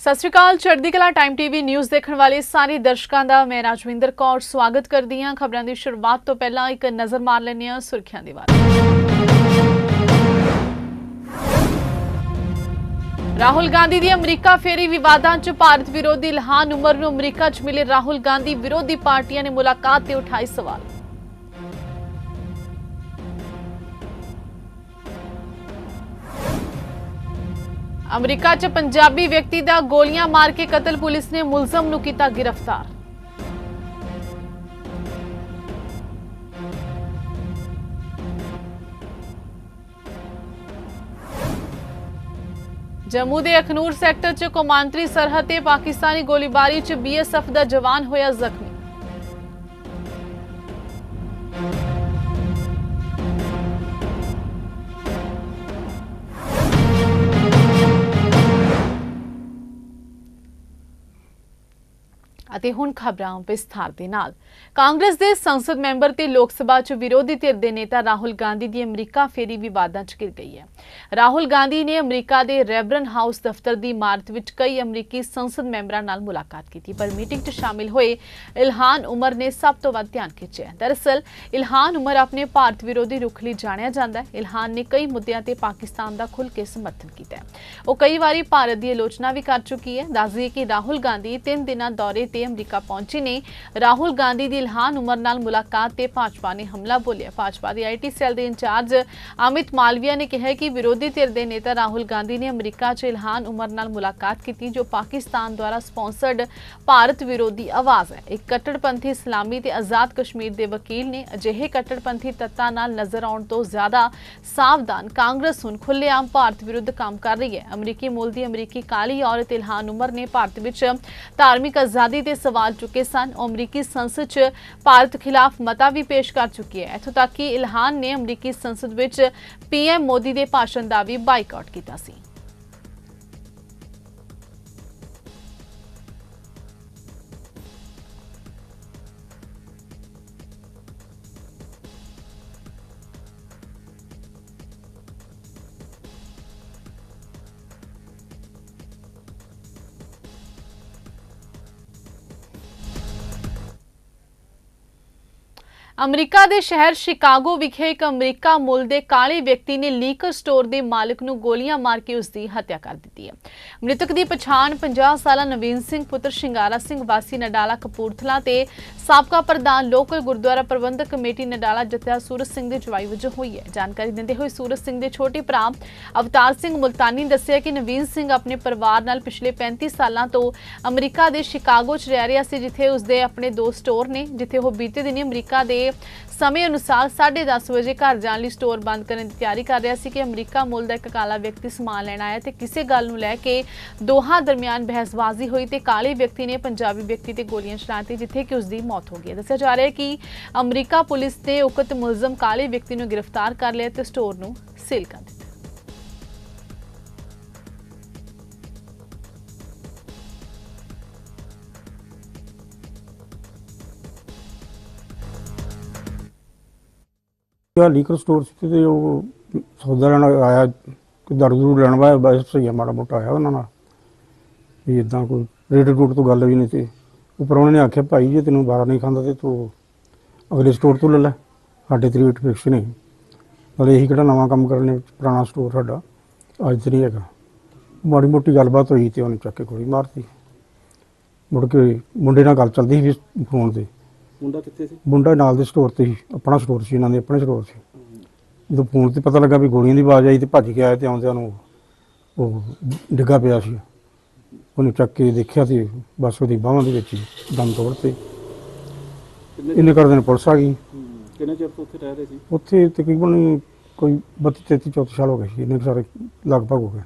ਸਤਿ ਸ਼੍ਰੀ ਅਕਾਲ, ਚੜ੍ਹਦੀ ਕਲਾ ਟਾਈਮ ਟੀਵੀ ਨਿਊਜ਼ ਦੇਖਣ ਵਾਲੇ ਸਾਰੇ ਦਰਸ਼ਕਾਂ ਦਾ, ਮੈਂ ਰਾਜਵਿੰਦਰ ਕੌਰ ਸਵਾਗਤ ਕਰਦੀ ਹਾਂ। ਖਬਰਾਂ ਦੀ ਸ਼ੁਰੂਆਤ ਤੋਂ ਪਹਿਲਾਂ ਇੱਕ ਨਜ਼ਰ ਮਾਰ ਲੈਂਦੇ ਹਾਂ ਸੁਰਖੀਆਂ ਦੇ ਵੱਲ ਰਾਹੁਲ ਗਾਂਧੀ ਦੀ ਅਮਰੀਕਾ ਫੇਰੀ ਵਿਵਾਦਾਂ 'ਚ ਭਾਰਤ ਵਿਰੋਧੀ ਲਹਾਨ ਉਮਰ ਨੂੰ ਅਮਰੀਕਾ 'ਚ ਮਿਲੇ ਰਾਹੁਲ ਗਾਂਧੀ ਵਿਰੋਧੀ ਪਾਰਟੀਆਂ ਨੇ ਮੁਲਾਕਾਤ ਤੇ ਉਠਾਏ ਸਵਾਲ। ਅਮਰੀਕਾ 'ਚ ਪੰਜਾਬੀ ਵਿਅਕਤੀ ਦਾ ਗੋਲੀਆਂ ਮਾਰ ਕੇ ਕਤਲ ਪੁਲਿਸ ਨੇ ਮੁਲਜ਼ਮ ਨੂੰ ਕੀਤਾ ਗ੍ਰਿਫਤਾਰ। ਜੰਮੂ ਦੇ ਅਖਨੂਰ ਸੈਕਟਰ 'ਚ ਕੌਮਾਂਤਰੀ ਸਰਹੱਦ ਤੇ ਪਾਕਿਸਤਾਨੀ ਗੋਲੀਬਾਰੀ 'ਚ ਬੀਐਸਐਫ ਦਾ ਜਵਾਨ ਹੋਇਆ ਜ਼ਖਮੀ। ਅਤੇ ਹੁਣ ਖਬਰਾਂ ਵਿਸਥਾਰ ਦੇ ਨਾਲ। ਕਾਂਗਰਸ ਦੇ ਸੰਸਦ ਮੈਂਬਰ ਤੇ ਲੋਕ ਸਭਾ 'ਚ ਵਿਰੋਧੀ ਧਿਰ ਦੇ ਨੇਤਾ ਰਾਹੁਲ ਗਾਂਧੀ ਦੀ ਅਮਰੀਕਾ ਫੇਰੀ ਵਿਵਾਦਾਂ 'ਚ ਘਿਰ ਗਈ ਹੈ। ਰਾਹੁਲ ਗਾਂਧੀ ਨੇ ਅਮਰੀਕਾ ਦੇ ਰੈਬਰਨ ਹਾਊਸ ਦਫ਼ਤਰ ਦੀ ਇਮਾਰਤ ਵਿੱਚ ਕਈ ਅਮਰੀਕੀ ਸੰਸਦ ਮੈਂਬਰਾਂ ਨਾਲ ਮੁਲਾਕਾਤ ਕੀਤੀ, ਪਰ ਮੀਟਿੰਗ 'ਚ ਸ਼ਾਮਿਲ ਹੋਏ ਇਲਹਾਨ ਉਮਰ ਨੇ ਸਭ ਤੋਂ ਵੱਧ ਧਿਆਨ ਖਿੱਚਿਆ ਦਰਅਸਲ, ਇਲਹਾਨ ਉਮਰ ਆਪਣੇ ਭਾਰਤ ਵਿਰੋਧੀ ਰੁਖ ਲਈ ਜਾਣਿਆ ਜਾਂਦਾ ਹੈ। ਇਲਹਾਨ ਨੇ ਕਈ ਮੁੱਦਿਆਂ ਤੇ ਪਾਕਿਸਤਾਨ ਦਾ ਖੁੱਲ੍ਹ ਕੇ ਸਮਰਥਨ ਕੀਤਾ ਉਹ ਕਈ ਵਾਰੀ ਭਾਰਤ ਦੀ ਆਲੋਚਨਾ ਵੀ ਕਰ ਚੁੱਕੀ ਹੈ। ਦੱਸ ਦਈਏ ਕਿ ਰਾਹੁਲ ਗਾਂਧੀ ਤਿੰਨ ਦਿਨਾਂ ਦੌਰੇ ਤੇ ਅਮਰੀਕਾ ਪਹੁੰਚੇ ਨੇ। ਰਾਹੁਲ ਗਾਂਧੀ ਦੀ ਇਲਹਾਨ ਉਮਰ ਨਾਲ ਮੁਲਾਕਾਤ ਤੇ ਭਾਜਪਾ ਨੇ ਹਮਲਾ ਬੋਲਿਆ। ਭਾਜਪਾ ਦੀ ਆਈਟੀ ਸੈੱਲ ਦੇ ਇੰਚਾਰਜ ਅਮਿਤ ਮਾਲਵੀਆ ਨੇ ਕਿਹਾ ਕਿ ਵਿਰੋਧੀ ਧਿਰ ਦੇ ਨੇਤਾ ਰਾਹੁਲ ਗਾਂਧੀ ਨੇ ਅਮਰੀਕਾ 'ਚ ਇਲਹਾਨ ਉਮਰ ਨਾਲ ਮੁਲਾਕਾਤ ਕੀਤੀ, ਜੋ ਪਾਕਿਸਤਾਨ ਦੁਆਰਾ ਸਪਾਂਸਰਡ ਭਾਰਤ ਵਿਰੋਧੀ ਆਵਾਜ਼ ਹੈ। ਇੱਕ ਕੱਟੜਪੰਥੀ ਇਸਲਾਮੀ ਤੇ ਆਜ਼ਾਦ ਕਸ਼ਮੀਰ ਦੇ ਵਕੀਲ ਨੇ ਅਜਿਹੇ ਕੱਟੜਪੰਥੀ ਤੱਤਾਂ ਨਾਲ ਨਜ਼ਰ ਆਉਣ ਤੋਂ ਜ਼ਿਆਦਾ ਸਾਵਧਾਨ ਕਾਂਗਰਸ ਹੁਣ ਖੁੱਲ੍ਹੇਆਮ ਭਾਰਤ ਵਿਰੁੱਧ ਕੰਮ ਕਰ ਰਹੀ ਹੈ। ਅਮਰੀਕੀ ਮੂਲ ਦੀ ਅਮਰੀਕੀ ਕਾਲੀ ਔਰਤ ਇਲਹਾਨ ਉਮਰ ਨੇ ਭਾਰਤ ਵਿੱਚ ਧਾਰਮਿਕ ਆਜ਼ਾਦੀ ਤੇ ਸਵਾਲ ਚੁੱਕੇ ਸਨ। ਉਹ ਅਮਰੀਕੀ ਸੰਸਦ 'ਚ ਭਾਰਤ ਖਿਲਾਫ ਮਤਾ ਵੀ ਪੇਸ਼ ਕਰ ਚੁੱਕੀ ਹੈ। ਇੱਥੋਂ ਤੱਕ ਕਿ ਇਲਹਾਨ ਨੇ ਅਮਰੀਕੀ ਸੰਸਦ ਵਿੱਚ ਪੀਐਮ ਮੋਦੀ ਦੇ ਭਾਸ਼ਣ ਦਾ ਵੀ ਬਾਈਕਾਟ ਕੀਤਾ ਸੀ। ਅਮਰੀਕਾ ਦੇ ਸ਼ਹਿਰ ਸ਼ਿਕਾਗੋ ਵਿਖੇ ਇੱਕ ਅਮਰੀਕਾ ਮੁੱਲ ਦੇ ਕਾਲੇ ਵਿਅਕਤੀ ਨੇ ਲੀਕਰ ਸਟੋਰ ਦੇ ਮਾਲਕ ਨੂੰ ਗੋਲੀਆਂ ਮਾਰ ਕੇ ਉਸ ਦੀ ਹੱਤਿਆ ਕਰ ਦਿੱਤੀ ਹੈ। ਮ੍ਰਿਤਕ ਦੀ ਪਛਾਣ 50 ਸਾਲਾ ਨਵੀਨ ਸਿੰਘ, ਪੁੱਤਰ ਸ਼ਿੰਗਾਰਾ ਸਿੰਘ, ਵਾਸੀ ਨਡਾਲਾ ਕਪੂਰਥਲਾ ਤੇ ਸਾਬਕਾ ਪ੍ਰਧਾਨ ਲੋਕਲ ਗੁਰਦੁਆਰਾ ਪ੍ਰਬੰਧਕ ਕਮੇਟੀ ਨਡਾਲਾ ਜਥਿਆ ਸੂਰਜ ਸਿੰਘ ਦੇ ਜਵਾਈ ਵਜੋਂ ਹੋਈ ਹੈ। ਜਾਣਕਾਰੀ ਦਿੰਦੇ ਹੋਏ ਸੂਰਜ ਸਿੰਘ ਦੇ ਛੋਟੇ ਭਰਾ ਅਵਤਾਰ ਸਿੰਘ ਮੁਲਤਾਨੀ ਨੇ ਦੱਸਿਆ ਕਿ ਨਵੀਨ ਸਿੰਘ ਆਪਣੇ ਪਰਿਵਾਰ ਨਾਲ ਪਿਛਲੇ 35 ਸਾਲਾਂ ਤੋਂ ਅਮਰੀਕਾ ਦੇ ਸ਼ਿਕਾਗੋ 'ਚ ਰਹਿ ਰਿਹਾ ਸੀ, ਜਿੱਥੇ ਉਸਦੇ ਆਪਣੇ ਦੋ ਸਟੋਰ ਨੇ, ਜਿੱਥੇ ਉਹ ਬੀਤੇ ਦਿਨੀ ਅਮਰੀਕਾ ਦੇ ਸਮੇਂ ਅਨੁਸਾਰ 10:30 ਵਜੇ ਘਰ ਜਾਣ ਲਈ ਸਟੋਰ ਬੰਦ ਕਰਨ ਦੀ ਤਿਆਰੀ ਕਰ ਰਿਹਾ ਸੀ ਕਿ ਅਮਰੀਕਾ ਮੁੱਲ ਦਾ ਇੱਕ ਕਾਲਾ ਵਿਅਕਤੀ ਸਮਾਨ ਲੈਣ ਆਇਆ ਤੇ ਕਿਸੇ ਗੱਲ ਨੂੰ ਲੈ ਕੇ ਦੋਹਾਂ ਦਰਮਿਆਨ ਬਹਿਸਬਾਜ਼ੀ ਹੋਈ ਤੇ ਕਾਲੇ ਵਿਅਕਤੀ ਨੇ ਪੰਜਾਬੀ ਵਿਅਕਤੀ ਤੇ ਗੋਲੀਆਂ ਚਲਾਤੀਆਂ ਜਿੱਥੇ ਕਿ ਉਸ ਦੀ ਮੌਤ ਹੋ ਗਈ ਦੱਸਿਆ ਜਾ ਰਿਹਾ ਹੈ ਕਿ ਅਮਰੀਕਾ ਪੁਲਿਸ ਨੇ ਉਕਤ ਮੁਲਜ਼ਮ ਕਾਲੇ ਵਿਅਕਤੀ ਨੂੰ ਗ੍ਰਿਫਤਾਰ ਕਰ ਲਿਆ ਤੇ ਸਟੋਰ ਨੂੰ ਸੀਲ ਕਰ ਦਿੱਤਾ। ਲੀਕਰ ਸਟੋਰ ਸੀ ਤੇ ਉਹ ਸੌਦਾ ਲੈਣ ਆਇਆ ਕੋਈ ਦਾਰੂ ਦੂਰੂ ਲੈਣ ਵਾਇਆ ਬਸ ਸਹੀ ਆ ਮਾੜਾ ਮੋਟਾ ਆਇਆ ਉਹਨਾਂ ਨਾਲ। ਵੀ ਇਦਾਂ ਕੋਈ ਰੇਟ ਰੂਟ ਤੋਂ ਗੱਲ ਵੀ ਨਹੀਂ ਸੀ। ਉੱਪਰ ਉਹਨਾਂ ਨੇ ਆਖਿਆ ਭਾਈ ਜੇ ਤੈਨੂੰ ਬਾਰਾ ਨਹੀਂ ਖਾਂਦਾ ਤੇ ਤੂੰ ਅਗਲੇ ਸਟੋਰ ਤੋਂ ਲੈ ਲੈ। ਸਾਡੇ ਤੇ ਰੇਟ ਫਿਕਸ ਨਹੀਂ। ਨਾਲੇ ਇਹੀ ਕਿਹੜਾ ਨਵਾਂ ਕੰਮ ਕਰਨੇ ਪੁਰਾਣਾ ਸਟੋਰ ਸਾਡਾ। ਅੱਜ ਤੇ ਨਹੀਂ ਹੈਗਾ। ਮਾੜੀ ਮੋਟੀ ਗੱਲਬਾਤ ਹੋਈ ਤੇ ਉਹਨੇ ਚੱਕ ਕੇ ਗੋਲੀ ਮਾਰਤੀ। ਮੁੜ ਕੇ ਮੁੰਡੇ ਨਾਲ ਗੱਲ ਚੱਲਦੀ ਸੀ ਫੋਨ ਤੇ। ਮੁੰਡਾ ਕਿੱਥੇ ਸੀ? ਮੁੰਡਾ ਨਾਲ ਦੇ ਸਟੋਰ ਤੇ ਸੀ। ਆਪਣਾ ਸਟੋਰ ਸੀ ਇਹਨਾਂ ਦੇ ਆਪਣੇ ਸਟੋਰ ਸੀ। ਜਦੋਂ ਫੋਨ ਤੇ ਪਤਾ ਲੱਗਾ ਵੀ ਗੋਲੀਆਂ ਦੀ ਆਵਾਜ਼ ਆਈ ਤੇ ਭੱਜ ਕੇ ਆਏ ਤੇ ਆਉਂਦਿਆਂ ਨੂੰ ਉਹ ਡਿੱਗਾ ਪਿਆ ਸੀ। ਉਹਨੂੰ ਚੱਕ ਕੇ ਦੇਖਿਆ ਤੇ ਬਸ ਉਹਦੀ ਬਾਹਾਂ ਦੇ ਵਿੱਚ ਹੀ ਦਮ ਤੋੜਤੇ ਕਿੰਨੇ ਇੰਨੇ ਕਰਦੇ ਨੇ ਪੁਲਿਸ ਆ ਗਈ। ਕਿੰਨੇ ਚਿਰ ਤੋਂ ਉੱਥੇ ਰਹਿ ਰਹੇ ਸੀ? ਉੱਥੇ ਤਕਰੀਬਨ ਕੋਈ 32 33 34 ਸਾਲ ਹੋ ਗਏ ਸੀ। ਇੰਨੇ ਕੁ ਸਾਰੇ ਲਗਭਗ ਹੋ ਗਏ।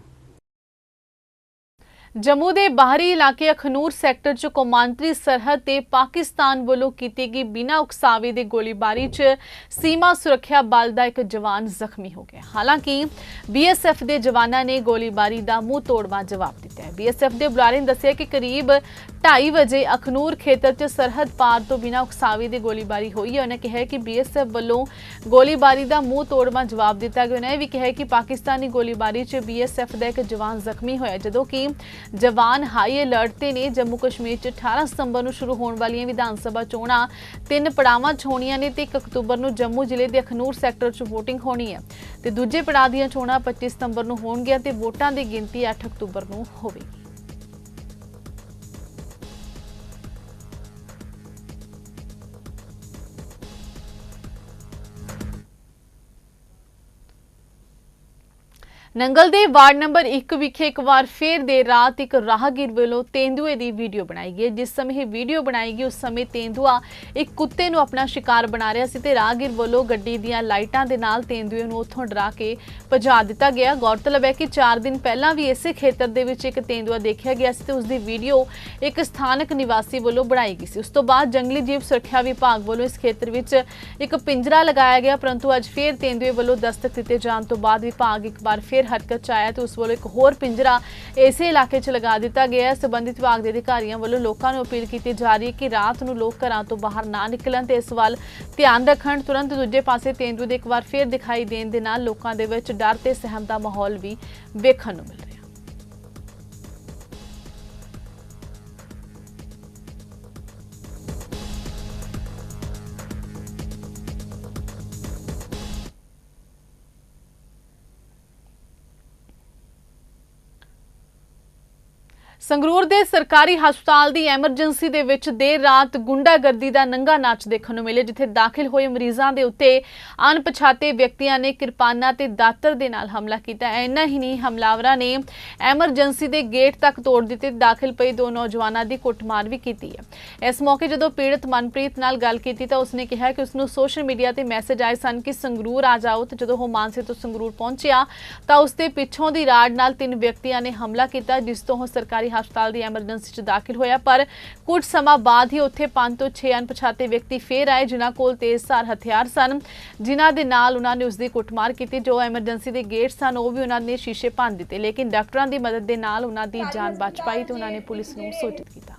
ਜੰਮੂ ਦੇ ਬਾਹਰੀ ਇਲਾਕੇ ਅਖਨੂਰ ਸੈਕਟਰ 'ਚ ਕੌਮਾਂਤਰੀ ਸਰਹੱਦ ਤੇ ਪਾਕਿਸਤਾਨ ਵੱਲੋਂ ਕੀਤੀ ਗਈ ਬਿਨਾਂ ਉਕਸਾਵੇ ਦੇ ਗੋਲੀਬਾਰੀ 'ਚ ਸੀਮਾ ਸੁਰੱਖਿਆ ਬਲ ਦਾ ਇੱਕ ਜਵਾਨ ਜ਼ਖਮੀ ਹੋ ਗਿਆ। ਹਾਲਾਂਕਿ ਬੀਐਸਐਫ ਦੇ ਜਵਾਨਾਂ ਨੇ ਗੋਲੀਬਾਰੀ ਦਾ ਮੂੰਹ ਤੋੜਵਾ ਜਵਾਬ ਦਿੱਤਾ ਹੈ। ਬੀਐਸਐਫ ਦੇ ਬੁਲਾਰੇ ਨੇ ਦੱਸਿਆ ਕਿ ਕਰੀਬ 2:30 ਵਜੇ ਅਖਨੂਰ ਖੇਤਰ 'ਚ ਸਰਹੱਦ ਪਾਰ ਤੋਂ ਬਿਨਾਂ ਉਕਸਾਵੇ ਦੇ ਗੋਲੀਬਾਰੀ ਹੋਈ ਹੈ। ਉਹਨਾਂ ਕਿਹਾ ਹੈ ਕਿ ਬੀਐਸਐਫ ਵੱਲੋਂ ਗੋਲੀਬਾਰੀ ਦਾ ਮੂੰਹ ਤੋੜਵਾਂ ਜਵਾਬ ਦਿੱਤਾ ਗਿਆ। ਉਹਨਾਂ ਇਹ ਵੀ ਕਿਹਾ ਕਿ ਪਾਕਿਸਤਾਨੀ ਗੋਲੀਬਾਰੀ 'ਚ ਬੀਐਸਐਫ ਦਾ ਇੱਕ ਜਵਾਨ ਜ਼ਖਮੀ ਹੋਇਆ, ਜਦੋਂ ਕਿ ਜਵਾਨ ਹਾਈ ਅਲਰਟ ਤੇ ਨੇ ਜੰਮੂ ਕਸ਼ਮੀਰ 'ਚ 18 ਸਤੰਬਰ ਨੂੰ ਸ਼ੁਰੂ ਹੋਣ ਵਾਲੀਆਂ ਵਿਧਾਨ ਸਭਾ ਚੋਣਾਂ। ਤਿੰਨ ਪੜਾਵਾਂ 'ਚ ਹੋਣੀਆਂ ਨੇ ਤੇ 1 ਅਕਤੂਬਰ ਨੂੰ ਜੰਮੂ ਜ਼ਿਲ੍ਹੇ ਦੇ ਅਖਨੂਰ ਸੈਕਟਰ 'ਚ VOTING ਹੋਣੀ ਹੈ। ਤੇ ਦੂਜੇ ਪੜਾਅ ਦੀਆਂ ਚੋਣਾਂ 25 ਸਤੰਬਰ ਨੂੰ ਹੋਣਗੀਆਂ ਤੇ ਵੋਟਾਂ ਦੀ ਗਿਣਤੀ 8 ਅਕਤੂਬਰ ਨੂੰ ਹੋਵੇਗੀ। ਨੰਗਲ ਦੇ ਵਾਰਡ ਨੰਬਰ 1 ਵਿਖੇ ਇੱਕ ਵਾਰ ਫੇਰ ਦੇ ਰਾਤ ਇੱਕ ਰਾਹਗੀਰ ਵੱਲੋਂ ਤੇਂਦੂਏ ਦੀ ਵੀਡੀਓ ਬਣਾਈ ਗਈ ਜਿਸ ਸਮੇਂ ਇਹ ਵੀਡੀਓ ਬਣਾਈ ਗਈ, ਉਸ ਸਮੇਂ ਤੇਂਦੂਆ ਇੱਕ ਕੁੱਤੇ ਨੂੰ ਆਪਣਾ ਸ਼ਿਕਾਰ ਬਣਾ ਰਿਹਾ ਸੀ ਤੇ ਰਾਹਗੀਰ ਵੱਲੋਂ ਗੱਡੀ ਦੀਆਂ ਲਾਈਟਾਂ ਦੇ ਨਾਲ ਤੇਂਦੂਏ ਨੂੰ ਉੱਥੋਂ ਡਰਾ ਕੇ ਭਜਾ ਦਿੱਤਾ ਗਿਆ। ਗੌਰਤਲਬ ਹੈ ਕਿ 4 ਦਿਨ ਪਹਿਲਾਂ ਵੀ ਇਸੇ ਖੇਤਰ ਦੇ ਵਿੱਚ ਇੱਕ ਤੇਂਦੂਆ ਦੇਖਿਆ ਗਿਆ ਸੀ ਤੇ ਉਸ ਦੀ ਵੀਡੀਓ ਇੱਕ ਸਥਾਨਕ ਨਿਵਾਸੀ ਵੱਲੋਂ ਬਣਾਈ ਗਈ ਸੀ। ਉਸ ਤੋਂ ਬਾਅਦ ਜੰਗਲੀ ਜੀਵ ਸੁਰੱਖਿਆ ਵਿਭਾਗ ਵੱਲੋਂ ਇਸ ਖੇਤਰ ਵਿੱਚ ਇੱਕ ਪਿੰਜਰਾ ਲਗਾਇਆ ਗਿਆ, ਪਰੰਤੂ ਅੱਜ ਫੇਰ ਤੇਂਦੂਏ ਵੱਲੋਂ ਦਸਤਕ ਦਿੱਤੇ ਜਾਣ ਤੋਂ ਬਾਅਦ ਵਿਭਾਗ ਇੱਕ ਵਾਰ ਫੇਰ ਹਰਕਤ ਚ ਆਇਆ ਤੇ ਉਸ ਵੱਲੋਂ ਇੱਕ ਹੋਰ ਪਿੰਜਰਾ ਇਸੇ ਇਲਾਕੇ 'ਚ ਲਗਾ ਦਿੱਤਾ ਗਿਆ। ਹੈ ਸੰਬੰਧਿਤ ਵਿਭਾਗ ਦੇ ਅਧਿਕਾਰੀਆਂ ਵੱਲੋਂ ਲੋਕਾਂ ਨੂੰ ਅਪੀਲ ਕੀਤੀ ਜਾ ਰਹੀ ਹੈ ਕਿ ਰਾਤ ਨੂੰ ਲੋਕ ਘਰਾਂ ਤੋਂ ਬਾਹਰ ਨਾ ਨਿਕਲਣ ਤੇ ਇਸ ਵੱਲ ਧਿਆਨ ਰੱਖਣ। ਤੁਰੰਤ ਦੂਜੇ ਪਾਸੇ ਤੇਂਦੂ ਦੇ ਇੱਕ ਵਾਰ ਫਿਰ ਦਿਖਾਈ ਦੇਣ ਦੇ ਨਾਲ ਲੋਕਾਂ ਦੇ ਵਿੱਚ ਡਰ ਤੇ ਸਹਿਮ ਦਾ ਮਾਹੌਲ ਵੀ ਵੇਖਣ ਨੂੰ ਮਿਲ ਰਿਹਾ ਸੰਗਰੂਰ ਦੇ ਸਰਕਾਰੀ ਹਸਪਤਾਲ ਦੀ ਐਮਰਜੈਂਸੀ ਦੇ ਵਿੱਚ ਦੇਰ ਰਾਤ ਗੁੰਡਾਗਰਦੀ ਦਾ ਨੰਗਾ ਨਾਚ ਦੇਖਣ ਨੂੰ ਮਿਲੇ ਜਿੱਥੇ ਦਾਖਲ ਹੋਏ ਮਰੀਜ਼ਾਂ ਦੇ ਉੱਤੇ ਅਣਪਛਾਤੇ ਵਿਅਕਤੀਆਂ ਨੇ ਕਿਰਪਾਨਾਂ ਤੇ ਦਾਤਰ ਦੇ ਨਾਲ ਹਮਲਾ ਕੀਤਾ। ਇੰਨਾ ਹੀ ਨਹੀਂ, ਹਮਲਾਵਰਾਂ ਨੇ ਐਮਰਜੈਂਸੀ ਦੇ ਗੇਟ ਤੱਕ ਤੋੜ ਦਿੱਤੇ, ਦਾਖਲ ਪਏ ਦੋ ਨੌਜਵਾਨਾਂ ਦੀ ਕੁੱਟਮਾਰ ਵੀ ਕੀਤੀ ਹੈ। ਇਸ ਮੌਕੇ ਜਦੋਂ ਪੀੜਤ ਮਨਪ੍ਰੀਤ ਨਾਲ ਗੱਲ ਕੀਤੀ ਤਾਂ ਉਸਨੇ ਕਿਹਾ ਕਿ ਉਸਨੂੰ ਸੋਸ਼ਲ ਮੀਡੀਆ ਤੇ ਮੈਸੇਜ ਆਏ ਸਨ ਕਿ ਸੰਗਰੂਰ ਆ ਜਾਓ ਤੇ ਜਦੋਂ ਉਹ ਮਾਨਸੇ ਤੋਂ ਸੰਗਰੂਰ ਪਹੁੰਚਿਆ ਤਾਂ ਉਸਦੇ ਪਿੱਛੋਂ ਦੀ ਰਾੜ ਨਾਲ ਤਿੰਨ ਵਿਅਕਤੀਆਂ ਨੇ ਹਮਲਾ ਕੀਤਾ, ਜਿਸ ਤੋਂ ਉਹ ਸਰਕਾਰੀ ਹਸਪਤਾਲ ਦੀ ਐਮਰਜੈਂਸੀ 'ਚ ਦਾਖਲ ਹੋਇਆ, ਪਰ ਕੁਝ ਸਮਾਂ ਬਾਅਦ ਹੀ ਉੱਥੇ ਪੰਜ ਤੋਂ 6 ਅਣਪਛਾਤੇ ਵਿਅਕਤੀ ਫੇਰ ਆਏ, ਜਿਨ੍ਹਾਂ ਕੋਲ ਤੇਜ਼ਧਾਰ ਹਥਿਆਰ ਸਨ, ਜਿਨ੍ਹਾਂ ਦੇ ਨਾਲ ਉਹਨਾਂ ਨੇ ਉਸ ਦੀ ਕੁੱਟਮਾਰ ਕੀਤੀ, ਜੋ ਐਮਰਜੈਂਸੀ ਦੇ ਗੇਟ ਸਨ, ਉਹ ਵੀ ਉਹਨਾਂ ਨੇ ਸ਼ੀਸ਼ੇ ਭੰਨ ਦਿੱਤੇ, ਲੇਕਿਨ ਡਾਕਟਰਾਂ ਦੀ ਮਦਦ ਦੇ ਨਾਲ ਉਹਨਾਂ ਦੀ ਜਾਨ ਬਚ ਪਾਈ ਤੇ ਉਹਨਾਂ ਨੇ ਪੁਲਿਸ ਨੂੰ ਸੂਚਿਤ ਕੀਤਾ।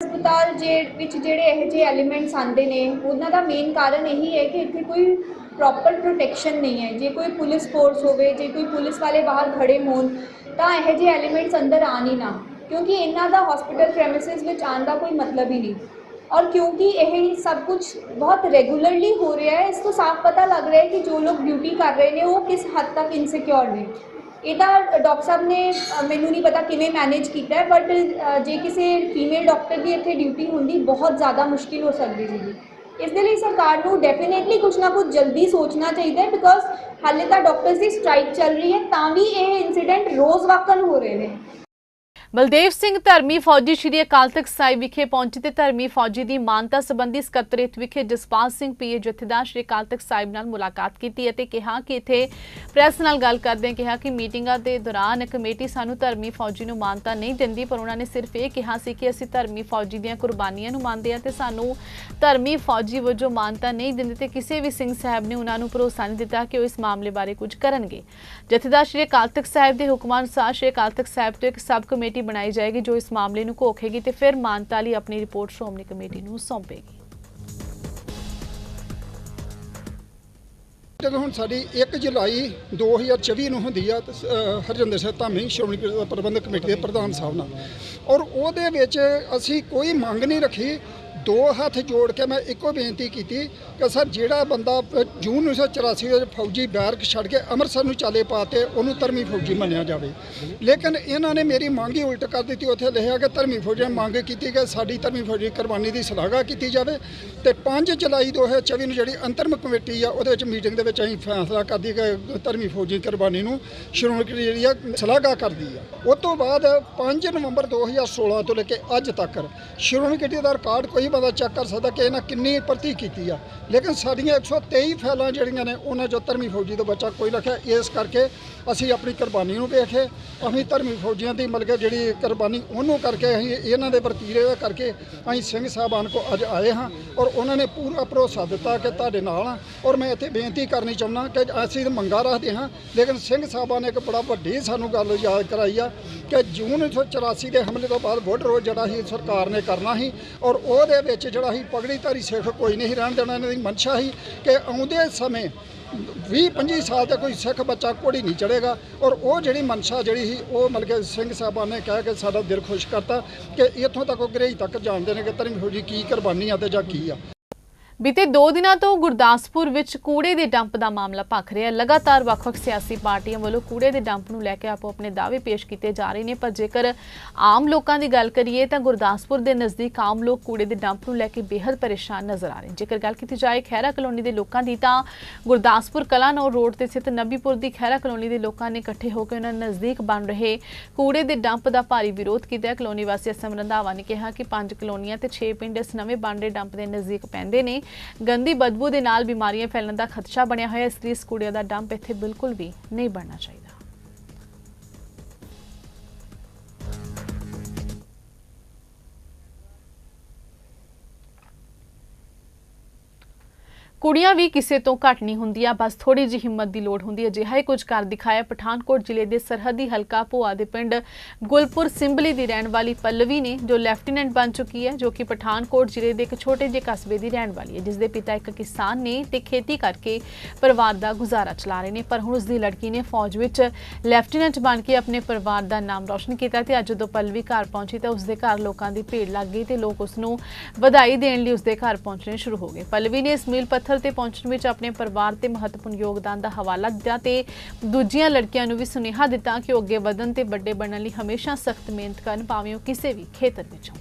ਹਸਪਤਾਲ ਜੇ ਵਿੱਚ ਜਿਹੜੇ ਇਹੋ ਜਿਹੇ ਐਲੀਮੈਂਟਸ ਆਉਂਦੇ ਨੇ, ਉਹਨਾਂ ਦਾ ਮੇਨ ਕਾਰਨ ਇਹੀ ਹੈ ਕਿ ਇੱਥੇ ਕੋਈ ਪ੍ਰੋਪਰ ਪ੍ਰੋਟੈਕਸ਼ਨ ਨਹੀਂ ਹੈ ਜੇ ਕੋਈ ਪੁਲਿਸ ਫੋਰਸ ਹੋਵੇ ਜੇ ਕੋਈ ਪੁਲਿਸ ਵਾਲੇ ਬਾਹਰ ਖੜੇ ਹੋਣ ਤਾਂ ਇਹੋ ਜਿਹੇ ਐਲੀਮੈਂਟਸ ਅੰਦਰ ਆਣ ਹੀ ਨਾ ਕਿਉਂਕਿ ਇਹਨਾਂ ਦਾ ਹਸਪੀਟਲ ਪ੍ਰੈਮਿਸਿਸ ਵਿੱਚ ਆਉਣ ਦਾ ਕੋਈ ਮਤਲਬ ਹੀ ਨਹੀਂ ਔਰ ਕਿਉਂਕਿ ਇਹ ਸਭ ਕੁਝ ਬਹੁਤ ਰੈਗੂਲਰਲੀ ਹੋ ਰਿਹਾ ਹੈ ਇਸ ਤੋਂ ਸਾਫ਼ ਪਤਾ ਲੱਗ ਰਿਹਾ ਹੈ ਕਿ ਜੋ ਲੋਕ ਡਿਊਟੀ ਕਰ ਰਹੇ ਨੇ ਉਹ ਕਿਸ ਹੱਦ ਤੱਕ ਇਨਸਿਕਿਉਰ ਨੇ ਇਹ ਤਾਂ ਡਾਕਟਰ ਸਾਹਿਬ ਨੇ ਅ, ਮੈਨੂੰ ਨਹੀਂ ਪਤਾ ਕਿਵੇਂ ਮੈਨੇਜ ਕੀਤਾ ਹੈ ਬਟ ਜੇ ਕਿਸੇ ਫੀਮੇਲ ਡਾਕਟਰ ਦੀ ਇੱਥੇ ਡਿਊਟੀ ਹੁੰਦੀ ਬਹੁਤ ਜ਼ਿਆਦਾ ਮੁਸ਼ਕਿਲ ਹੋ ਸਕਦੀ ਸੀਗੀ ਇਸ ਦੇ ਲਈ ਸਰਕਾਰ ਨੂੰ ਡੈਫੀਨੇਟਲੀ ਕੁਝ ਨਾ ਕੁਝ ਜਲਦੀ ਸੋਚਣਾ ਚਾਹੀਦਾ ਹੈ ਬਿਕੋਜ਼ ਹਾਲੇ ਤਾਂ ਡਾਕਟਰਸ ਦੀ ਸਟ੍ਰਾਈਕ ਚੱਲ ਰਹੀ ਹੈ, ਤਾਂ ਵੀ ਇਹ ਇਨਸੀਡੈਂਟ ਰੋਜ਼ ਵਾਕਨ ਹੋ ਰਹੇ ਨੇ। ਬਲਦੇਵ ਸਿੰਘ ਧਰਮੀ ਫੌਜੀ ਸ਼੍ਰੀ ਅਕਾਲ ਤਖਤ ਸਾਹਿਬ ਵਿਖੇ ਪਹੁੰਚੇ ਤੇ ਧਰਮੀ ਫੌਜੀ ਦੀ ਮਾਨਤਾ ਸੰਬੰਧੀ ਸਕੱਤਰੇਤ ਵਿਖੇ ਜਸਪਾਲ ਸਿੰਘ ਪੀਏ ਜਥੇਦਾਰ ਸ਼੍ਰੀ ਅਕਾਲ ਤਖਤ ਸਾਹਿਬ ਨਾਲ ਮੁਲਾਕਾਤ ਕੀਤੀ ਅਤੇ ਕਿਹਾ ਕਿ ਇੱਥੇ ਪ੍ਰੈਸ ਨਾਲ ਗੱਲ ਕਰਦਿਆਂ ਕਿਹਾ ਕਿ ਮੀਟਿੰਗਾਂ ਦੇ ਦੌਰਾਨ ਕਮੇਟੀ ਸਾਨੂੰ ਧਰਮੀ ਫੌਜੀ ਨੂੰ ਮਾਨਤਾ ਨਹੀਂ ਦਿੰਦੀ, ਪਰ ਉਹਨਾਂ ਨੇ ਸਿਰਫ ਇਹ ਕਿਹਾ ਸੀ ਕਿ ਅਸੀਂ ਧਰਮੀ ਫੌਜੀ ਦੀਆਂ ਕੁਰਬਾਨੀਆਂ ਨੂੰ ਮੰਨਦੇ ਹਾਂ ਤੇ ਸਾਨੂੰ ਧਰਮੀ ਫੌਜੀ ਵਜੋਂ ਮਾਨਤਾ ਨਹੀਂ ਦਿੰਦੇ ਤੇ ਕਿਸੇ ਵੀ ਸਿੰਘ ਸਾਹਿਬ ਨੇ ਉਹਨਾਂ ਨੂੰ ਭਰੋਸਾ ਨਹੀਂ ਦਿੱਤਾ ਕਿ ਉਹ ਇਸ ਮਾਮਲੇ ਬਾਰੇ ਕੁਝ ਕਰਨਗੇ। ਜਥੇਦਾਰ ਸ਼੍ਰੀ ਅਕਾਲ ਤਖਤ ਸਾਹਿਬ ਦੇ ਹੁਕਮਾਂ ਅਨੁਸਾਰ ਸ਼੍ਰੀ ਅਕਾਲ ਤਖਤ ਸਾਹਿਬ ਤੋਂ ਇੱਕ ਸਬ ਕਮੇਟੀ ਬਣਾਈ ਜਾਏਗੀ, ਜੋ ਇਸ ਮਾਮਲੇ ਨੂੰ ਘੋਖੇਗੀ ਤੇ ਫਿਰ ਮਾਨਤਾ ਲਈ ਆਪਣੀ ਰਿਪੋਰਟ ਸ਼੍ਰੋਮਣੀ ਕਮੇਟੀ ਨੂੰ ਸੌਂਪੇਗੀ। ਜਦੋਂ ਹੁਣ ਸਾਡੀ 1 ਜੁਲਾਈ 2024 ਨੂੰ ਹੁੰਦੀ ਆ ਹਰਜਿੰਦਰ ਸਿੰਘ ਧਾਮੀ ਸ਼੍ਰੋਮਣੀ ਪ੍ਰਬੰਧਕ ਕਮੇਟੀ ਦੇ ਪ੍ਰਧਾਨ ਸਾਹਿਬ ਨਾਲ। ਔਰ ਉਹਦੇ ਵਿੱਚ ਅਸੀਂ ਕੋਈ ਮੰਗ ਨਹੀਂ ਰੱਖੀ ਦੋ ਹੱਥ ਜੋੜ ਕੇ ਮੈਂ ਇੱਕੋ ਬੇਨਤੀ ਕੀਤੀ ਕਿ ਸਰ, ਜਿਹੜਾ ਬੰਦਾ ਅਹ ਜੂਨ 1984 ਵਿੱਚ ਫੌਜੀ ਬੈਰਕ ਛੱਡ ਕੇ ਅੰਮ੍ਰਿਤਸਰ ਨੂੰ ਚਾਲੇ ਪਾਤੇ ਉਹਨੂੰ ਧਰਮੀ ਫੌਜੀ ਮੰਨਿਆ ਜਾਵੇ। ਲੇਕਿਨ ਇਹਨਾਂ ਨੇ ਮੇਰੀ ਮੰਗ ਹੀ ਉਲਟ ਕਰ ਦਿੱਤੀ। ਉੱਥੇ ਲਿਖਿਆ ਕਿ ਧਰਮੀ ਫੌਜੀ ਨੇ ਮੰਗ ਕੀਤੀ ਕਿ ਸਾਡੀ ਧਰਮੀ ਫੌਜੀ ਕੁਰਬਾਨੀ ਦੀ ਸ਼ਲਾਘਾ ਕੀਤੀ ਜਾਵੇ ਤੇ 5 ਜੁਲਾਈ 2024 ਨੂੰ ਜਿਹੜੀ ਅੰਤਰਮ ਕਮੇਟੀ ਆ, ਉਹਦੇ ਵਿੱਚ ਮੀਟਿੰਗ ਦੇ ਵਿੱਚ ਅਸੀਂ ਫੈਸਲਾ ਕਰਦੀ ਕਿ ਧਰਮੀ ਫੌਜੀ ਕੁਰਬਾਨੀ ਨੂੰ ਸ਼੍ਰੋਮਣੀ ਕਮੇਟੀ ਜਿਹੜੀ ਆ ਸ਼ਲਾਘਾ ਕਰਦੀ ਆ। ਉਸ ਤੋਂ ਬਾਅਦ 5 ਨਵੰਬਰ 2016 ਤੋਂ ਲੈ ਕੇ ਅੱਜ ਤੱਕ ਸ਼੍ਰੋਮਣੀ ਕਮੇਟੀ ਦਾ ਰਿਕਾਰਡ ਕੋਈ ਬੰਦਾ ਚੈੱਕ ਕਰ ਸਕਦਾ ਕਿ ਇਹਨਾਂ ਕਿੰਨੀ ਭਰਤੀ ਕੀਤੀ ਆ। ਲੇਕਿਨ ਸਾਡੀਆਂ 123 ਫੈਲਾਂ ਜਿਹੜੀਆਂ ਨੇ, ਉਹਨਾਂ ਚੋਂ ਧਰਮੀ ਫੌਜੀ ਦਾ ਬੱਚਾ ਕੋਈ ਰੱਖਿਆ ਇਸ ਕਰਕੇ ਅਸੀਂ ਆਪਣੀ ਕੁਰਬਾਨੀ ਨੂੰ ਵੇਖੇ। ਅਸੀਂ ਧਰਮੀ ਫੌਜੀਆਂ ਦੀ ਮਤਲਬ ਕਿ ਜਿਹੜੀ ਕੁਰਬਾਨੀ ਉਹਨੂੰ ਕਰਕੇ ਅਸੀਂ ਇਹਨਾਂ ਦੇ ਵਰਤੀਰੇ ਦਾ ਕਰਕੇ ਅਸੀਂ ਸਿੰਘ ਸਾਹਿਬਾਨ ਕੋ ਅੱਜ ਆਏ ਹਾਂ ਔਰ ਉਹਨਾਂ ਨੇ ਪੂਰਾ ਭਰੋਸਾ ਦਿੱਤਾ ਕਿ ਤੁਹਾਡੇ ਨਾਲ ਆ। ਔਰ ਮੈਂ ਇੱਥੇ ਬੇਨਤੀ ਕਰਨੀ ਚਾਹੁੰਦਾ ਕਿ ਅਸੀਂ ਤਾਂ ਮੰਗਾ ਰੱਖਦੇ ਹਾਂ, ਲੇਕਿਨ ਸਿੰਘ ਸਾਹਿਬਾਨ ਨੇ ਇੱਕ ਬੜਾ ਵੱਡੀ ਸਾਨੂੰ ਗੱਲ ਯਾਦ ਕਰਾਈ ਆ ਕਿ ਜੂਨ 1984 ਦੇ ਹਮਲੇ ਤੋਂ ਬਾਅਦ ਵੋਟ ਰੋਜ਼ ਜਿਹੜਾ ਸੀ, ਸਰਕਾਰ ਨੇ ਕਰਨਾ ਸੀ ਔਰ ਉਹਦੇ ਵਿੱਚ ਜਿਹੜਾ ਸੀ ਪਗੜੀਧਾਰੀ ਸਿੱਖ ਕੋਈ ਨਹੀਂ ਰਹਿਣ ਦੇਣਾ ਇਹਨਾਂ ਦੀ ਮਨਸ਼ਾ ਸੀ ਕਿ ਆਉਂਦੇ ਸਮੇਂ 20 25 ਸਾਲ ਤੱਕ ਕੋਈ ਸਿੱਖ ਬੱਚਾ ਘੋੜੀ ਨਹੀਂ ਚੜੇਗਾ ਔਰ ਉਹ ਜਿਹੜੀ ਮਨਸ਼ਾ ਜਿਹੜੀ ਸੀ, ਉਹ ਮਤਲਬ ਕਿ ਸਿੰਘ ਸਾਹਿਬਾਨ ਨੇ ਕਹਿ ਕੇ ਸਾਡਾ ਦਿਲ ਖੁਸ਼ ਕਰਤਾ ਕਿ ਇੱਥੋਂ ਤੱਕ ਉਹ ਗਰੇਜ ਤੱਕ ਜਾਣਦੇ ਨੇ ਕਿ ਧਰਮ ਜੀ ਕੀ ਕੁਰਬਾਨੀ ਆ ਤੇ ਜਾਂ ਕੀ ਆ। ਬੀਤੇ 2 ਦਿਨਾਂ ਤੋਂ ਗੁਰਦਾਸਪੁਰ ਵਿੱਚ ਕੂੜੇ ਦੇ ਡੰਪ ਦਾ ਮਾਮਲਾ ਭਖ ਰਿਹਾ ਹੈ। ਲਗਾਤਾਰ ਵੱਖ-ਵੱਖ ਸਿਆਸੀ ਪਾਰਟੀਆਂ ਵੱਲੋਂ ਕੂੜੇ ਦੇ ਡੰਪ ਨੂੰ ਲੈ ਕੇ ਆਪੋ ਆਪਣੇ ਦਾਅਵੇ ਪੇਸ਼ ਕੀਤੇ ਜਾ ਰਹੇ ਨੇ, ਪਰ ਜੇਕਰ ਆਮ ਲੋਕਾਂ ਦੀ ਗੱਲ ਕਰੀਏ ਤਾਂ ਗੁਰਦਾਸਪੁਰ ਦੇ ਨਜ਼ਦੀਕ ਆਮ ਲੋਕ ਕੂੜੇ ਦੇ ਡੰਪ ਨੂੰ ਲੈ ਕੇ ਬੇहद ਪਰੇਸ਼ਾਨ ਨਜ਼ਰ ਆ ਰਹੇ ਨੇ। ਜੇਕਰ ਗੱਲ ਕੀਤੀ ਜਾਏ ਖੈਰਾ ਕਲੋਨੀ ਦੇ ਲੋਕਾਂ ਦੀ ਤਾਂ ਗੁਰਦਾਸਪੁਰ ਕਲਾਨੌਰ ਰੋਡ ਤੇ ਸਥਿਤ ਨਬੀਪੁਰ ਦੀ ਖੈਰਾ ਕਲੋਨੀ ਦੇ ਲੋਕਾਂ ਨੇ ਇਕੱਠੇ ਹੋ ਕੇ ਉਹਨਾਂ ਨਜ਼ਦੀਕ ਬਣ ਰਹੇ ਕੂੜੇ ਦੇ ਡੰਪ ਦਾ ਭਾਰੀ ਵਿਰੋਧ ਕੀਤਾ ਹੈ। ਕਲੋਨੀ ਵਾਸੀ ਅਸਮ ਰੰਧਾਵਾ ਨੇ ਕਿਹਾ ਕਿ ਪੰਜ ਕਲੋਨੀਆਂ ਤੇ 6 ਪਿੰਡ ਇਸ ਨਵੇਂ ਬਣ ਰਹੇ ਡੰਪ ਦੇ ਨਜ਼ਦੀਕ ਪੈਂਦੇ ਨੇ। ਗੰਦੀ ਬਦਬੂ ਦੇ ਨਾਲ ਬਿਮਾਰੀਆਂ ਫੈਲਣ ਦਾ ਖਦਸ਼ਾ ਬਣਿਆ ਹੋਇਆ ਇਸ ਲਈ ਇਸ ਕੂੜੇ ਦਾ ਡੰਪ ਇੱਥੇ ਬਿਲਕੁਲ ਵੀ ਨਹੀਂ ਬਣਨਾ ਚਾਹੀਦਾ। ਕੁੜੀਆਂ ਵੀ ਕਿਸੇ ਤੋਂ ਘੱਟ ਨਹੀਂ ਹੁੰਦੀਆਂ, ਬਸ ਥੋੜੀ ਜਿਹੀ ਹਿੰਮਤ ਦੀ ਲੋੜ ਹੁੰਦੀ ਹੈ। ਅਜਿਹਾ ਹੀ ਕੁਝ ਕਰ ਦਿਖਾਇਆ ਪਠਾਨਕੋਟ ਜ਼ਿਲ੍ਹੇ ਦੇ ਸਰਹੱਦੀ ਹਲਕਾ ਭੋਆ ਦੇ ਪਿੰਡ ਗੁਲਪੁਰ ਸਿੰਬਲੀ ਦੀ ਰਹਿਣ ਵਾਲੀ ਪੱਲਵੀ ਨੇ, ਜੋ ਲੈਫਟੀਨੈਂਟ ਬਣ ਚੁੱਕੀ ਹੈ, ਜੋ ਕਿ ਪਠਾਨਕੋਟ ਜ਼ਿਲ੍ਹੇ ਦੇ ਇੱਕ ਛੋਟੇ ਜਿਹੇ ਕਸਬੇ ਦੀ ਰਹਿਣ ਵਾਲੀ ਹੈ, ਜਿਸ ਦੇ ਪਿਤਾ ਇੱਕ ਕਿਸਾਨ ਨੇ ਤੇ ਖੇਤੀ ਕਰਕੇ ਪਰਿਵਾਰ ਦਾ ਗੁਜ਼ਾਰਾ ਚਲਾ ਰਹੇ ਨੇ। ਪਰ ਹੁਣ ਉਸ ਦੀ ਲੜਕੀ ਨੇ ਫੌਜ ਵਿੱਚ ਲੈਫਟੀਨੈਂਟ ਬਣ ਕੇ ਆਪਣੇ ਪਰਿਵਾਰ ਦਾ ਨਾਮ ਰੌਸ਼ਨ ਕੀਤਾ ਤੇ ਅੱਜ ਜਦੋਂ ਪੱਲਵੀ ਘਰ ਪਹੁੰਚੀ ਤਾਂ ਉਸ ਦੇ ਘਰ ਲੋਕਾਂ ਦੀ ਭੀੜ ਲੱਗ ਗਈ ਤੇ ਲੋਕ ਉਸ ਨੂੰ ਵਧਾਈ ਦੇਣ ਲਈ ਉਸ ਦੇ ਘਰ ਪਹੁੰਚਣੇ ਸ਼ੁਰੂ ਹੋ ਗਏ। ਪੱਲਵੀ ਨੇ ਇਸ ਮੀਲ ਪੱਥਰ ਤੇ ਪਹੁੰਚਣ ਵਿੱਚ ਆਪਣੇ ਪਰਿਵਾਰ ਤੇ ਮਹੱਤਵਪੂਰਨ ਯੋਗਦਾਨ ਦਾ ਹਵਾਲਾ ਦਿੱਤਾ ਤੇ ਦੂਜੀਆਂ ਲੜਕੀਆਂ ਨੂੰ ਵੀ ਸੁਨੇਹਾ ਦਿੱਤਾ ਕਿ ਉਹ ਅੱਗੇ ਵਧਣ ਤੇ ਵੱਡੇ ਬਣਨ ਲਈ ਹਮੇਸ਼ਾ ਸਖਤ ਮਿਹਨਤ ਕਰਨ, ਭਾਵੇਂ ਉਹ ਕਿਸੇ ਵੀ ਖੇਤਰ ਵਿੱਚ ਹੋਣ।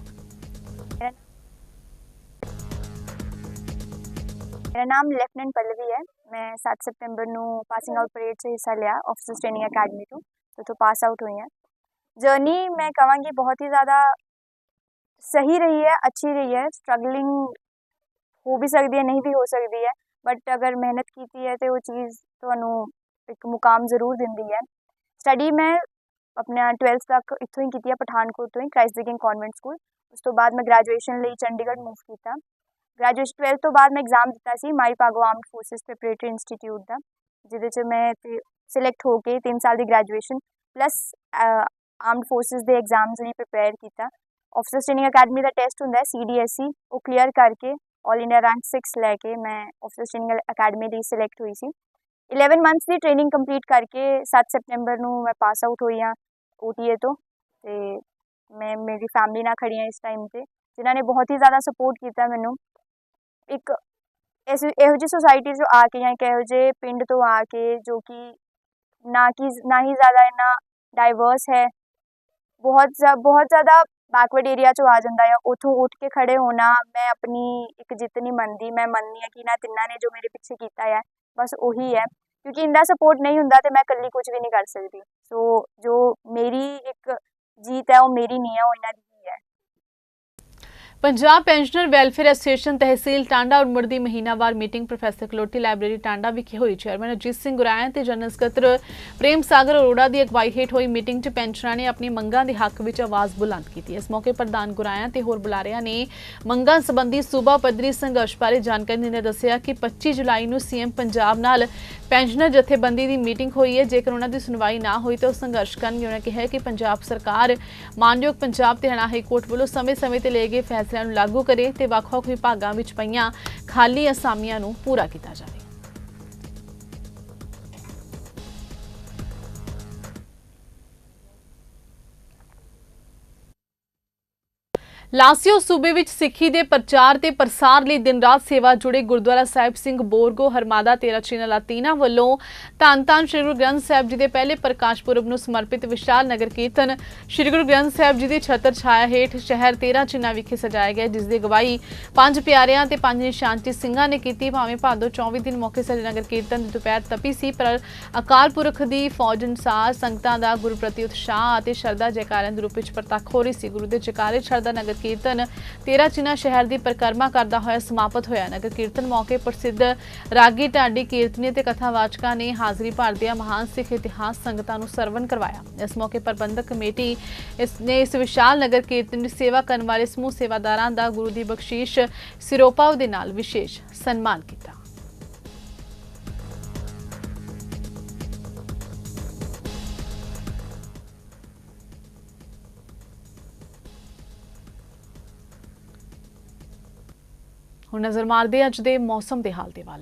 ਮੇਰਾ ਨਾਮ ਲੈਫਟੀਨੈਂਟ ਪੱਲਵੀ ਹੈ। ਮੈਂ 7 ਸਤੰਬਰ ਨੂੰ ਪਾਸਿੰਗ ਆਊਟ ਪਰੇਡ 'ਚ ਹਿੱਸਾ ਲਿਆ ਆਫਿਸਰ ਟ੍ਰੇਨਿੰਗ ਅਕੈਡਮੀ ਤੋਂ, ਤੇ ਤੋਂ ਪਾਸ ਆਊਟ ਹੋਈ ਹਾਂ। ਜਰਨੀ ਮੈਂ ਕਹਾਂਗੀ ਬਹੁਤ ਹੀ ਜ਼ਿਆਦਾ ਸਹੀ ਰਹੀ ਹੈ, ਅੱਛੀ ਰਹੀ ਹੈ ਸਟਰਗਲਿੰਗ ਹੋ ਵੀ ਸਕਦੀ ਹੈ, ਨਹੀਂ ਵੀ ਹੋ ਸਕਦੀ ਹੈ ਬਟ ਅਗਰ ਮਿਹਨਤ ਕੀਤੀ ਹੈ ਤੇ ਉਹ ਚੀਜ਼ ਤੁਹਾਨੂੰ ਇੱਕ ਮੁਕਾਮ ਜ਼ਰੂਰ ਦਿੰਦੀ ਹੈ। ਸਟੱਡੀ ਮੈਂ ਆਪਣਾ 12th ਤੱਕ ਇੱਥੋਂ ਹੀ ਕੀਤੀ ਹੈ, ਪਠਾਨਕੋਟ ਤੋਂ ਹੀ Christ the King convent school ਉਸ ਤੋਂ ਬਾਅਦ ਮੈਂ ਗ੍ਰੈਜੂਏਸ਼ਨ ਲਈ ਚੰਡੀਗੜ੍ਹ ਮੂਵ ਕੀਤਾ। ਗ੍ਰੈਜੂਏਸ਼ਨ 12th ਤੋਂ ਬਾਅਦ ਮੈਂ ਐਗਜ਼ਾਮ ਦਿੱਤਾ ਸੀ Mai Bhago armed forces preparatory institute ਦਾ, ਜਿਹਦੇ 'ਚ ਮੈਂ ਤੇ ਸਿਲੈਕਟ ਹੋ ਕੇ 3 ਸਾਲ ਦੀ ਗ੍ਰੈਜੂਏਸ਼ਨ ਪਲੱਸ ਆਰਮਡ ਫੋਰਸਿਸ ਦੇ ਐਗਜ਼ਾਮਸ ਲਈ ਪ੍ਰਿਪੇਅਰ ਕੀਤਾ। ਆਫਿਸਰ ਟ੍ਰੇਨਿੰਗ ਅਕੈਡਮੀ ਦਾ ਟੈਸਟ ਹੁੰਦਾ ਹੈ ਸੀਡੀਐਸਈ ਉਹ ਕਲੀਅਰ ਕਰਕੇ ਆਲ ਇੰਡੀਆ ਰੈਂਕ 6 ਲੈ ਕੇ ਮੈਂ ਆਫਿਸਰ ਟ੍ਰੇਨਿੰਗ ਅਕੈਡਮੀ ਲਈ ਸਿਲੈਕਟ ਹੋਈ ਸੀ 11 ਮੰਥਸ ਦੀ ਟ੍ਰੇਨਿੰਗ ਕੰਪਲੀਟ ਕਰਕੇ 7 ਸਤੰਬਰ ਨੂੰ ਮੈਂ ਪਾਸ ਆਊਟ ਹੋਈ ਹਾਂ OTA ਤੋਂ ਤੇ ਮੈਂ ਮੇਰੀ ਫੈਮਿਲੀ ਨਾਲ ਖੜੀ ਹਾਂ ਇਸ ਟਾਈਮ ਤੇ ਜਿਨ੍ਹਾਂ ਨੇ ਬਹੁਤ ਹੀ ਜ਼ਿਆਦਾ ਸਪੋਰਟ ਕੀਤਾ ਮੈਨੂੰ ਇੱਕ ਇਸ ਇਹੋ ਜਿਹੀ ਸੁਸਾਇਟੀ 'ਚੋਂ ਆ ਕੇ ਜਾਂ ਇੱਕ ਇਹੋ ਜਿਹੇ ਪਿੰਡ ਤੋਂ ਆ ਕੇ ਜੋ ਕਿ ਨਾ ਕਿ ਨਾ ਹੀ ਜ਼ਿਆਦਾ ਇੰਨਾ ਡਾਈਵਰਸ ਹੈ ਬਹੁਤ ਜ਼ਿਆ- ਬਹੁਤ ਜ਼ਿਆਦਾ ਬੈਕਵਰਡ ਏਰੀਆ 'ਚੋਂ ਆ ਜਾਂਦਾ ਆ, ਉੱਥੋਂ ਉੱਠ ਕੇ ਖੜੇ ਹੋਣਾ, ਮੈਂ ਆਪਣੀ ਇੱਕ ਜਿੱਤ ਨਹੀਂ ਮੰਨਦੀ, ਮੈਂ ਮੰਨਦੀ ਹਾਂ ਕਿ ਇਹਨਾਂ ਤਿੰਨਾਂ ਨੇ ਜੋ ਮੇਰੇ ਪਿੱਛੇ ਕੀਤਾ ਹੈ ਬਸ ਉਹੀ ਹੈ, ਕਿਉਂਕਿ ਇੰਦਾ ਸਪੋਰਟ ਨਹੀਂ ਹੁੰਦਾ ਤੇ ਮੈਂ ਇਕੱਲੀ ਕੁਝ ਵੀ ਨਹੀਂ ਕਰ ਸਕਦੀ। ਸੋ ਜੋ ਮੇਰੀ ਇੱਕ ਜੀਤ ਹੈ, ਉਹ ਮੇਰੀ ਨਹੀਂ ਹੈ, ਉਹ ਇਹਨਾਂ ਦੀ Punjab pensioner welfare association tehsil Tanda Urmar ਦੀ ਮਹੀਨਾਵਾਰ meeting professor Kaloti library Tanda ਵਿਖੇ ਹੋਈ। ਚੇਅਰਮੈਨ ਅਜੀਤ ਸਿੰਘ ਗੁਰਾਇਆ ਤੇ ਜਨਰਲ ਸਕੱਤਰ ਪ੍ਰੇਮ ਸਾਗਰ ਅਰੋੜਾ ਦੀ ਅਗਵਾਈ ਹੇਠ ਹੋਈ ਮੀਟਿੰਗ 'ਚ ਪੈਨਸ਼ਨਰਾਂ ਨੇ ਆਪਣੀ ਮੰਗਾਂ ਦੇ ਹੱਕ ਵਿੱਚ ਆਵਾਜ਼ ਬੁਲੰਦ ਕੀਤੀ। ਇਸ ਮੌਕੇ ਪ੍ਰਧਾਨ ਗੁਰਾਇਆ ਤੇ ਹੋਰ ਬੁਲਾਰਿਆਂ ਨੇ ਮੰਗਾਂ ਸੰਬੰਧੀ ਸੂਬਾ ਪੱਧਰੀ ਸੰਘਰਸ਼ ਬਾਰੇ ਜਾਣਕਾਰੀ ਦਿੰਦੇ ਦੱਸਿਆ ਕਿ 25 ਜੁਲਾਈ ਨੂੰ ਸੀਐਮ ਪੰਜਾਬ ਨਾਲ ਪੈਨਸ਼ਨਰ ਜਥੇਬੰਦੀ ਦੀ ਮੀਟਿੰਗ ਹੋਈ ਹੈ। ਜੇਕਰ ਉਹਨਾਂ ਦੀ ਸੁਣਵਾਈ ਨਾ ਹੋਈ ਤਾਂ ਉਹ ਸੰਘਰਸ਼ ਕਰਨਗੇ। ਉਹਨਾਂ ਕਿਹਾ ਕਿ ਪੰਜਾਬ ਸਰਕਾਰ ਮਾਨਯੋਗ ਪੰਜਾਬ ਤੇ ਹਰਿਆਣਾ ਹਾਈ ਕੋਰਟ ਵੱਲੋਂ ਸਮੇਂ-ਸਮੇਂ ਤੇ ਲਏ ਗਏ ਫੈਸਲੇ ਫੈਸਲਿਆਂ ਨੂੰ ਲਾਗੂ ਕਰੇ ਤੇ ਵੱਖ-ਵੱਖ ਵਿਭਾਗਾਂ ਵਿੱਚ ਪਈਆਂ ਖਾਲੀ ਅਸਾਮੀਆਂ ਨੂੰ ਪੂਰਾ ਕੀਤਾ ਜਾਵੇ। ਲਾਸੀਓ ਸੂਬੇ ਵਿੱਚ ਸਿੱਖੀ ਦੇ ਪ੍ਰਚਾਰ ਤੇ ਪ੍ਰਸਾਰ ਲਈ ਦਿਨ ਰਾਤ ਸੇਵਾ ਜੁੜੇ ਗੁਰਦੁਆਰਾ ਸਾਹਿਬ ਸਿੰਘ ਬੋਰਗੋ, ਹਰਮਾਦਾ, ਤੇਰਾ ਚੀਨਾ, ਲਾਤੀਨਾ ਵੱਲੋਂ ਧੰਨ ਧੰਨ ਸ੍ਰੀ ਗੁਰੂ ਗ੍ਰੰਥ ਸਾਹਿਬ ਜੀ ਦੇ ਪਹਿਲੇ ਪ੍ਰਕਾਸ਼ ਪੁਰਬ ਨੂੰ ਸਮਰਪਿਤ ਵਿਸ਼ਾਲ ਨਗਰ ਕੀਰਤਨ ਸ੍ਰੀ ਗੁਰੂ ਗ੍ਰੰਥ ਸਾਹਿਬ ਜੀ ਦੀ ਛਤਰ ਛਾਇਆ ਹੇਠ ਸ਼ਹਿਰ ਤੇਰਾ ਚੀਨਾ ਵਿਖੇ ਸਜਾਇਆ ਗਿਆ, ਜਿਸ ਦੀ ਅਗਵਾਈ ਪੰਜ ਪਿਆਰਿਆਂ ਤੇ ਪੰਜ ਨਿਸ਼ਾਨਚੀ ਸਿੰਘਾਂ ਨੇ ਕੀਤੀ। ਭਾਵੇਂ ਭਾਦੋ 24 ਦਿਨ ਮੌਕੇ ਸ੍ਰੀ ਨਗਰ ਕੀਰਤਨ ਦੀ ਦੁਪਹਿਰ ਤਪੀ ਸੀ, ਪਰ ਅਕਾਲ ਪੁਰਖ ਦੀ ਫੌਜ ਅਨੁਸਾਰ ਸੰਗਤਾਂ ਦਾ ਗੁਰੂ ਪ੍ਰਤੀ ਉਤਸ਼ਾਹ ਅਤੇ ਸ਼ਰਧਾ ਜੈਕਾਰਿਆਂ ਦੇ ਰੂਪ ਵਿੱਚ ਪ੍ਰਤੱਖ ਹੋ ਰਹੀ ਸੀ। ਗੁਰੂ ਦੇ ਜੈਕਾਰੇ ਸ਼ਰਧਾ ਨਗਰ ਕੀਰਤਨ ਤੇਰਾ ਚਿਨਾ ਸ਼ਹਿਰ ਦੀ ਪਰਿਕਰਮਾ ਕਰਦਾ ਹੋਇਆ ਸਮਾਪਤ ਹੋਇਆ। ਨਗਰ ਕੀਰਤਨ ਮੌਕੇ ਪ੍ਰਸਿੱਧ ਰਾਗੀ ਢਾਡੀ ਕੀਰਤਨੀ ਤੇ ਕਥਾਵਾਚਕਾਂ ਨੇ ਹਾਜ਼ਰੀ ਭਰਦਿਆਂ ਮਹਾਨ ਸਿੱਖ ਇਤਿਹਾਸ ਸੰਗਤਾਂ ਨੂੰ ਸਰਵਣ ਕਰਵਾਇਆ। ਇਸ ਮੌਕੇ ਪ੍ਰਬੰਧਕ ਕਮੇਟੀ ਇਸ ਨੇ ਇਸ ਵਿਸ਼ਾਲ ਨਗਰ ਕੀਰਤਨ ਦੀ ਸੇਵਾ ਕਰਨ ਵਾਲੇ ਸਮੂਹ ਸੇਵਾਦਾਰਾਂ ਦਾ ਗੁਰੂ ਦੀ ਬਖਸ਼ੀਸ਼ ਸਿਰੋਪਾਵ ਦੇ ਨਾਲ ਵਿਸ਼ੇਸ਼ ਸਨਮਾਨ ਕੀਤਾ। ਹੁਣ ਨਜ਼ਰ ਮਾਰਦੇ ਅੱਜ ਦੇ ਮੌਸਮ ਦੇ ਹਾਲ ਦੇ ਵੱਲ।